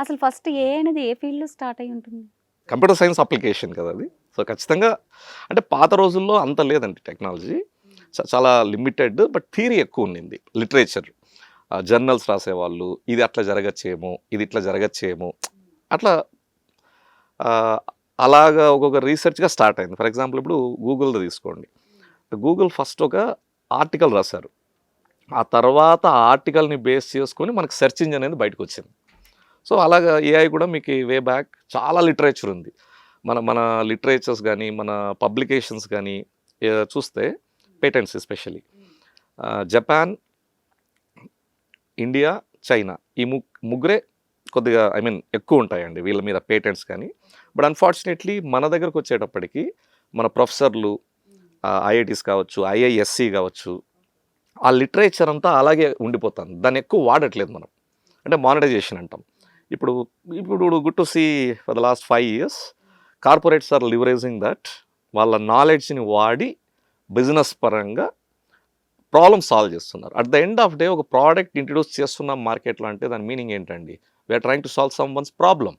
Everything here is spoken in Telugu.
అసలు ఫస్ట్ ఏ అనేది ఏ ఫీల్డ్లో స్టార్ట్ అయి ఉంటుంది? కంప్యూటర్ సైన్స్ అప్లికేషన్ కదా అది. సో ఖచ్చితంగా అంటే పాత రోజుల్లో అంత లేదండి టెక్నాలజీ. చ- చాలా లిమిటెడ్ బట్ థియరీ ఎక్కువ ఉండింది. లిటరేచర్. జర్నల్స్ రాసేవాళ్ళు ఇది అట్లా జరగచ్చేమో ఇది ఇట్లా జరగచ్చేమో అట్లా అలాగా ఒక్కొక్క రీసెర్చ్గా స్టార్ట్ అయింది. ఫర్ ఎగ్జాంపుల్ ఇప్పుడు గూగుల్ తీసుకోండి. గూగుల్ ఫస్ట్ ఒక ఆర్టికల్ రాశారు. ఆ తర్వాత ఆర్టికల్ని బేస్ చేసుకొని మనకు సెర్చ్ ఇంజిన్ అనేది బయటకు వచ్చింది సో అలాగా ఏఐ కూడా మీకు వే బ్యాక్ చాలా లిటరేచర్ ఉంది. మన మన లిటరేచర్స్ కానీ మన పబ్లికేషన్స్ కానీ చూస్తే patents especially Japan India China ఈ ము ముగ్గురే కొద్దిగా ఐ మీన్ ఎక్కువ ఉంటాయండి వీళ్ళ మీద పేటెంట్స్ కానీ బట్ అన్ఫార్చునేట్లీ మన దగ్గరకు వచ్చేటప్పటికి మన ప్రొఫెసర్లు ఐఐటీస్ కావచ్చు ఐఐఎస్సి కావచ్చు ఆ లిటరేచర్ అంతా అలాగే ఉండిపోతుంది. దాన్ని ఎక్కువ వాడట్లేదు మనం. అంటే మానిటైజేషన్ అంటాం. ఇప్పుడు ఇప్పుడు good to see for the last five years corporates are leveraging that వాళ్ళ నాలెడ్జ్ని వాడి బిజినెస్ పరంగా ప్రాబ్లమ్ సాల్వ్ చేస్తున్నారు. At the end of day ఒక ప్రోడక్ట్ ఇంట్రడ్యూస్ చేస్తున్నాం మార్కెట్లో అంటే దాని మీనింగ్ ఏంటండి? We're trying to solve some one's problem